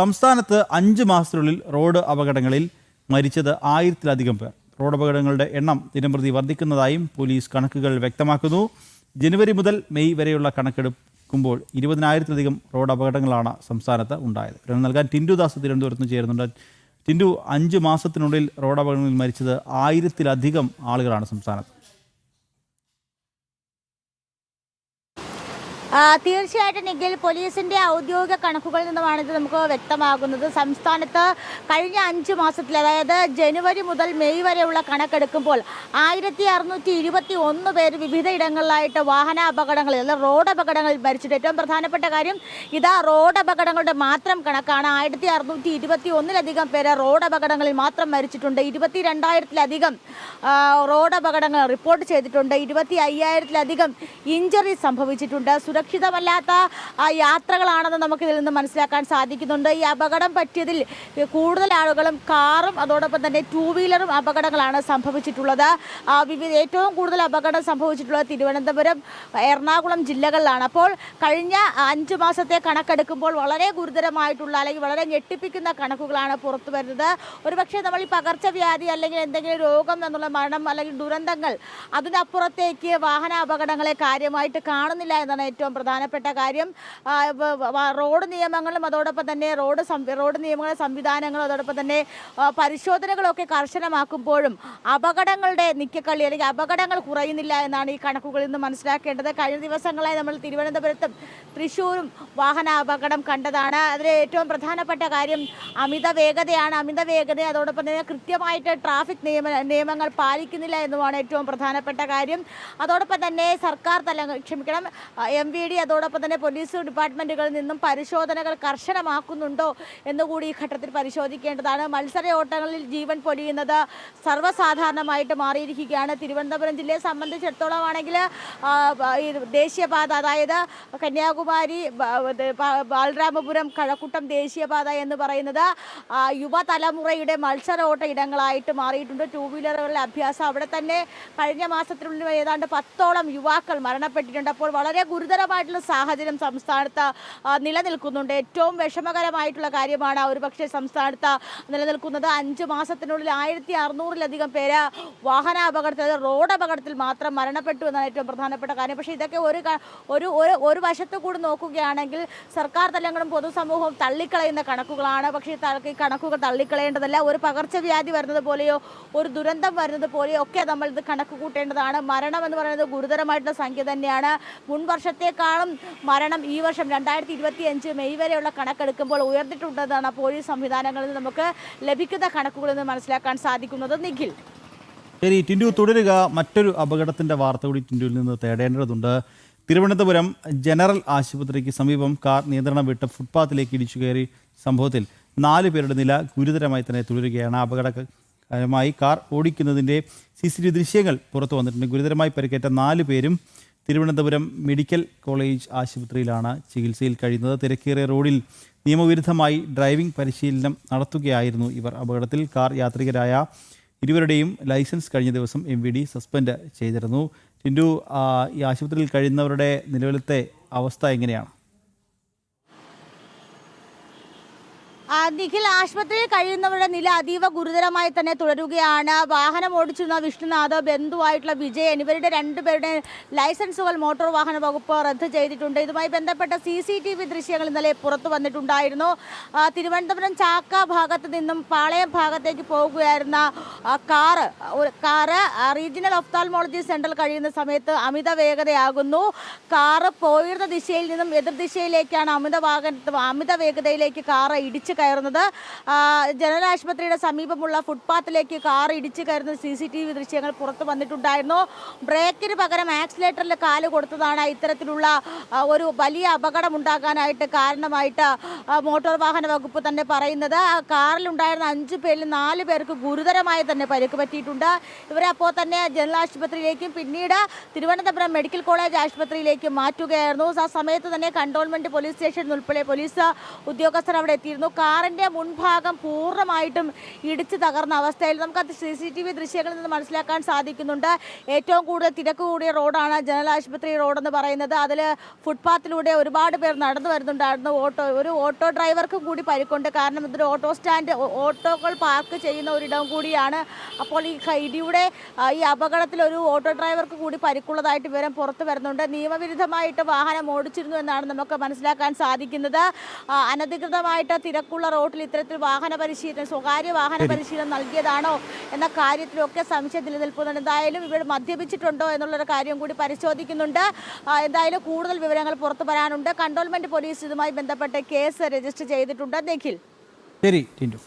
സംസ്ഥാനത്ത് അഞ്ച് മാസത്തിനുള്ളിൽ റോഡ് അപകടങ്ങളിൽ മരിച്ചത് ആയിരത്തിലധികം പേർ. റോഡ് അപകടങ്ങളുടെ എണ്ണം ദിനംപ്രതി വർദ്ധിക്കുന്നതായും പോലീസ് കണക്കുകൾ വ്യക്തമാക്കുന്നു. ജനുവരി മുതൽ മെയ് വരെയുള്ള കണക്കെടുക്കുമ്പോൾ ഇരുപതിനായിരത്തിലധികം റോഡ് അപകടങ്ങളാണ് സംസ്ഥാനത്ത് ഉണ്ടായത്. വിവരം നൽകാൻ ടിൻഡുദാസ് തിരുവനന്തപുരത്ത് ചേരുന്നുണ്ട്. ടിൻഡു അഞ്ച് മാസത്തിനുള്ളിൽ റോഡ് അപകടങ്ങളിൽ മരിച്ചത് ആയിരത്തിലധികം ആളുകളാണ് സംസ്ഥാനത്ത്. തീർച്ചയായിട്ടും നിഖിൽ പോലീസിന്റെ ഔദ്യോഗിക കണക്കുകളിൽ നിന്നുമാണ് ഇത് നമുക്ക് വ്യക്തമാകുന്നത്. സംസ്ഥാനത്ത് കഴിഞ്ഞ അഞ്ച് മാസത്തിൽ അതായത് ജനുവരി മുതൽ മെയ് വരെയുള്ള കണക്കെടുക്കുമ്പോൾ ആയിരത്തി അറുന്നൂറ്റി ഇരുപത്തി ഒന്ന് പേര് വിവിധ ഇടങ്ങളിലായിട്ട് വാഹന അപകടങ്ങളിൽ അല്ലെങ്കിൽ റോഡ് അപകടങ്ങളിൽ മരിച്ചിട്ട് ഏറ്റവും പ്രധാനപ്പെട്ട കാര്യം ഇതാ റോഡ് അപകടങ്ങളുടെ മാത്രം കണക്കാണ്. ആയിരത്തി അറുന്നൂറ്റി ഇരുപത്തി ഒന്നിലധികം പേര് റോഡ് അപകടങ്ങളിൽ മാത്രം മരിച്ചിട്ടുണ്ട് ഇരുപത്തി രണ്ടായിരത്തിലധികം റോഡ് അപകടങ്ങൾ റിപ്പോർട്ട് ചെയ്തിട്ടുണ്ട്. ഇരുപത്തി അയ്യായിരത്തിലധികം ഇഞ്ചറി സംഭവിച്ചിട്ടുണ്ട്. സുരക്ഷിതമല്ലാത്ത യാത്രകളാണെന്ന് നമുക്ക് ഇതിൽ നിന്ന് മനസ്സിലാക്കാൻ സാധിക്കുന്നുണ്ട്. ഈ അപകടം പറ്റിയതിൽ കൂടുതൽ ആളുകളും കാറും അതോടൊപ്പം തന്നെ ടൂ വീലറും അപകടങ്ങളാണ് സംഭവിച്ചിട്ടുള്ളത്. വിവിധ ഏറ്റവും കൂടുതൽ അപകടം സംഭവിച്ചിട്ടുള്ളത് തിരുവനന്തപുരം എറണാകുളം ജില്ലകളിലാണ്. അപ്പോൾ കഴിഞ്ഞ അഞ്ച് മാസത്തെ കണക്കെടുക്കുമ്പോൾ വളരെ ഗുരുതരമായിട്ടുള്ള അല്ലെങ്കിൽ വളരെ ഞെട്ടിപ്പിക്കുന്ന കണക്കുകളാണ് പുറത്തു വരുന്നത്. ഒരുപക്ഷെ നമ്മൾ ഈ പകർച്ചവ്യാധി അല്ലെങ്കിൽ എന്തെങ്കിലും രോഗം എന്നുള്ള മരണം അല്ലെങ്കിൽ ദുരന്തങ്ങൾ അതിനപ്പുറത്തേക്ക് വാഹന അപകടങ്ങളെ കാര്യമായിട്ട് കാണുന്നില്ല എന്നാണ് ഏറ്റവും പ്രധാനപ്പെട്ട കാര്യം റോഡ് നിയമങ്ങളും അതോടൊപ്പം തന്നെ റോഡ് റോഡ് നിയമങ്ങളും സംവിധാനങ്ങളും അതോടൊപ്പം തന്നെ പരിശോധനകളൊക്കെ കർശനമാക്കുമ്പോഴും അപകടങ്ങളുടെ നിക്കക്കള്ളി അല്ലെങ്കിൽ അപകടങ്ങൾ കുറയുന്നില്ല എന്നാണ് ഈ കണക്കുകളിൽ നിന്ന് മനസ്സിലാക്കേണ്ടത്. കഴിഞ്ഞ ദിവസങ്ങളായി നമ്മൾ തിരുവനന്തപുരത്തും തൃശ്ശൂരും വാഹന അപകടം കണ്ടതാണ്. അതിൽ ഏറ്റവും പ്രധാനപ്പെട്ട കാര്യം അമിത വേഗതയാണ്. അമിത വേഗത അതോടൊപ്പം തന്നെ കൃത്യമായിട്ട് ട്രാഫിക് നിയമ നിയമങ്ങൾ പാലിക്കുന്നില്ല എന്നുമാണ് ഏറ്റവും പ്രധാനപ്പെട്ട കാര്യം. അതോടൊപ്പം തന്നെ സർക്കാർ തല ക്ഷമിക്കണം എം വി ഡി അതോടൊപ്പം തന്നെ പോലീസ് ഡിപ്പാർട്ട്മെന്റുകളിൽ നിന്നും പരിശോധനകൾ കർശനമാക്കുന്നുണ്ടോ എന്നുകൂടി ഈ ഘട്ടത്തിൽ പരിശോധിക്കേണ്ടതാണ്. മത്സര ഓട്ടങ്ങളിൽ ജീവൻ പൊലിയുന്നത് സർവസാധാരണമായിട്ട് മാറിയിരിക്കുകയാണ്. തിരുവനന്തപുരം ജില്ലയെ സംബന്ധിച്ചിടത്തോളം ആണെങ്കിൽ ദേശീയപാത അതായത് കന്യാകുമാരി ബാലരാമപുരം കഴക്കൂട്ടം ദേശീയപാത എന്ന് പറയുന്നത് യുവതലമുറയുടെ മത്സര ഓട്ട ഇടങ്ങളായിട്ട് മാറിയിട്ടുണ്ട്. ടൂ വീലറുകളുടെ അഭ്യാസം അവിടെ തന്നെ കഴിഞ്ഞ മാസത്തിനുള്ളിൽ ഏതാണ്ട് പത്തോളം യുവാക്കൾ മരണപ്പെട്ടിട്ടുണ്ട്. അപ്പോൾ വളരെ ഗുരുതരമായിട്ടുള്ള സാഹചര്യം സംസ്ഥാനത്ത് നിലനിൽക്കുന്നുണ്ട്. ഏറ്റവും വിഷമകരമായിട്ടുള്ള കാര്യമാണ് ഒരു പക്ഷേ സംസ്ഥാനത്ത് നിലനിൽക്കുന്നത്. അഞ്ച് മാസത്തിനുള്ളിൽ ആയിരത്തി അറുന്നൂറിലധികം പേര് വാഹനാപകടത്തിൽ അതായത് റോഡ് അപകടത്തിൽ മാത്രം മരണപ്പെട്ടു എന്നാണ് ഏറ്റവും പ്രധാനപ്പെട്ട കാര്യം. പക്ഷേ ഇതൊക്കെ ഒരു ഒരു ഒരു വശത്ത് കൂടി നോക്കുകയാണെങ്കിൽ സർക്കാർ തലങ്ങളും പൊതുസമൂഹവും തള്ളിക്കളയുന്ന കണക്കുകളാണ്. പക്ഷേ ഈ കണക്കുകൾ തള്ളിക്കളയേണ്ടതല്ല. ഒരു പകർച്ചവ്യാധി വരുന്നത് പോലെയോ ഒരു ദുരന്തം വരുന്നത് പോലെയോ ഒക്കെ നമ്മൾ ഇത് കണക്ക് കൂട്ടേണ്ടതാണ് മരണം എന്ന് പറയുന്നത് ഗുരുതരമായിട്ടുള്ള സംഖ്യ തന്നെയാണ്. മുൻ വർഷത്തെക്കാളും മരണം ഈ വർഷം രണ്ടായിരത്തി ഇരുപത്തി അഞ്ച് മെയ് വരെയുള്ള കണക്കെടുക്കുമ്പോൾ ഉയർന്നിട്ടുണ്ടെന്നാണ് പോലീസ് സംവിധാനങ്ങളിൽ നമുക്ക് ലഭിക്കുന്ന കണക്കുകളിൽ നിന്ന് മനസ്സിലാക്കാൻ സാധിക്കുന്നത്. നിഖിൽ. ശരി ടിൻഡു തുടരുക. മറ്റൊരു അപകടത്തിന്റെ വാർത്ത കൂടി ടിൻഡുവിൽ നിന്ന് തേടേണ്ടതുണ്ട്. തിരുവനന്തപുരം ജനറൽ ആശുപത്രിക്ക് സമീപം കാർ നിയന്ത്രണം വിട്ട് ഫുട്പാത്തിലേക്ക് ഇടിച്ചു കയറി. സംഭവത്തിൽ നാല് പേരുടെ നില ഗുരുതരമായി തന്നെ തുടരുകയാണ്. അപകടകരമായി കാർ ഓടിക്കുന്നതിന്റെ സി സി ടി ദൃശ്യങ്ങൾ പുറത്തു വന്നിട്ടുണ്ട്. ഗുരുതരമായി പരിക്കേറ്റ നാല് പേരും തിരുവനന്തപുരം മെഡിക്കൽ കോളേജ് ആശുപത്രിയിലാണ് ചികിത്സയിൽ കഴിയുന്നത്. തിരക്കേറിയ റോഡിൽ നിയമവിരുദ്ധമായി ഡ്രൈവിംഗ് പരിശീലനം നടത്തുകയായിരുന്നു ഇവർ. അപകടത്തിൽ കാർ യാത്രികരായ ഇരുവരുടെയും ലൈസൻസ് കഴിഞ്ഞ ദിവസം എം വി ഡി സസ്പെൻഡ് ചെയ്തിരുന്നു. ടിൻഡു ഈ ആശുപത്രിയിൽ കഴിയുന്നവരുടെ നിലവിലത്തെ അവസ്ഥ എങ്ങനെയാണ്? നിഖിൽ ആശുപത്രിയിൽ കഴിയുന്നവരുടെ നില അതീവ ഗുരുതരമായി തന്നെ തുടരുകയാണ്. വാഹനം ഓടിച്ചിരുന്ന വിഷ്ണുനാഥ് ബന്ധുവായിട്ടുള്ള വിജയൻ ഇവരുടെ രണ്ടുപേരുടെ ലൈസൻസുകൾ മോട്ടോർ വാഹന വകുപ്പ് റദ്ദ് ചെയ്തിട്ടുണ്ട്. ഇതുമായി ബന്ധപ്പെട്ട സി സി ടി വി ദൃശ്യങ്ങൾ ഇന്നലെ പുറത്തു വന്നിട്ടുണ്ടായിരുന്നു. തിരുവനന്തപുരം ചാക്ക ഭാഗത്ത് നിന്നും പാളയം ഭാഗത്തേക്ക് പോകുകയായിരുന്ന കാറ് കാറ് റീജിയണൽ ഒഫ്താൽമോളജി സെന്ററിൽ കഴിയുന്ന സമയത്ത് അമിത വേഗതയാകുന്നു. കാറ് പോയിരുന്ന ദിശയിൽ നിന്നും എതിർദിശയിലേക്കാണ് അമിത വാഹന അമിത വേഗതയിലേക്ക് കാറ് ഇടിച്ചു കയറുന്നത്. ജനറൽ ആശുപത്രിയുടെ സമീപമുള്ള ഫുട്പാത്തിലേക്ക് കാർ ഇടിച്ച് കയറുന്ന സി സി ടി വി ദൃശ്യങ്ങൾ പുറത്തു വന്നിട്ടുണ്ടായിരുന്നു. ബ്രേക്കിന് പകരം ആക്സിലേറ്ററിൽ കാൽ കൊടുത്തതാണ് ഇത്തരത്തിലുള്ള ഒരു വലിയ അപകടം ഉണ്ടാകാനായിട്ട് കാരണമായിട്ട് മോട്ടോർ വാഹന വകുപ്പ് തന്നെ പറയുന്നത്. ആ കാറിലുണ്ടായിരുന്ന അഞ്ച് പേരിൽ നാല് പേർക്ക് ഗുരുതരമായി തന്നെ പരിക്ക് പറ്റിയിട്ടുണ്ട് ഇവരെ അപ്പോൾ തന്നെ ജനറൽ ആശുപത്രിയിലേക്കും പിന്നീട് തിരുവനന്തപുരം മെഡിക്കൽ കോളേജ് ആശുപത്രിയിലേക്ക് മാറ്റുകയായിരുന്നു. ആ സമയത്ത് തന്നെ കണ്ടോൺമെന്റ് പോലീസ് സ്റ്റേഷൻ ഉൾപ്പെടെ പോലീസ് ഉദ്യോഗസ്ഥർ അവിടെ എത്തിയിരുന്നു. കാറിന്റെ മുൻഭാഗം പൂർണമായിട്ടും ഇടിച്ച് തകർന്ന അവസ്ഥയിൽ നമുക്കത് സി സി ടി വി ദൃശ്യങ്ങളിൽ നിന്ന് മനസ്സിലാക്കാൻ സാധിക്കുന്നുണ്ട്. ഏറ്റവും കൂടുതൽ തിരക്ക് കൂടിയ റോഡാണ് ജനറൽ ആശുപത്രി റോഡെന്ന് പറയുന്നത്. അതിൽ ഫുട്പാത്തിലൂടെ ഒരുപാട് പേർ നടന്നു വരുന്നുണ്ടായിരുന്നു. ഓട്ടോ ഒരു ഓട്ടോ ഡ്രൈവർക്കും കൂടി പരിക്കുണ്ട്. കാരണം ഇതൊരു ഓട്ടോ സ്റ്റാൻഡ് ഓട്ടോകൾ പാർക്ക് ചെയ്യുന്ന ഒരിടം കൂടിയാണ്. അപ്പോൾ ഈ ഇടിയുടെ ഈ അപകടത്തിൽ ഒരു ഓട്ടോ ഡ്രൈവർക്ക് കൂടി പരിക്കുള്ളതായിട്ട് വിവരം പുറത്തു വരുന്നുണ്ട്. നിയമവിരുദ്ധമായിട്ട് വാഹനം ഓടിച്ചിരുന്നു എന്നാണ് നമുക്ക് മനസ്സിലാക്കാൻ സാധിക്കുന്നത്. അനധികൃതമായിട്ട് തിരക്കുള്ള റോഡിൽ ഇത്തരത്തിൽ വാഹന പരിശീലനം സ്വകാര്യ വാഹന പരിശീലനം നൽകിയതാണോ എന്ന കാര്യത്തിലൊക്കെ സംശയം നിലനിൽക്കുന്നുണ്ട് എന്തായാലും ഇവിടെ മദ്യപിച്ചിട്ടുണ്ടോ എന്നുള്ളൊരു കാര്യം കൂടി പരിശോധിക്കുന്നുണ്ട്. എന്തായാലും കൂടുതൽ വിവരങ്ങൾ പുറത്തു വരാനുണ്ട്. കണ്ടോൺമെന്റ് പോലീസ് ഇതുമായി ബന്ധപ്പെട്ട് കേസ് രജിസ്റ്റർ ചെയ്തിട്ടുണ്ട്. നിഖിൽ. ശരി ടിൻഡു.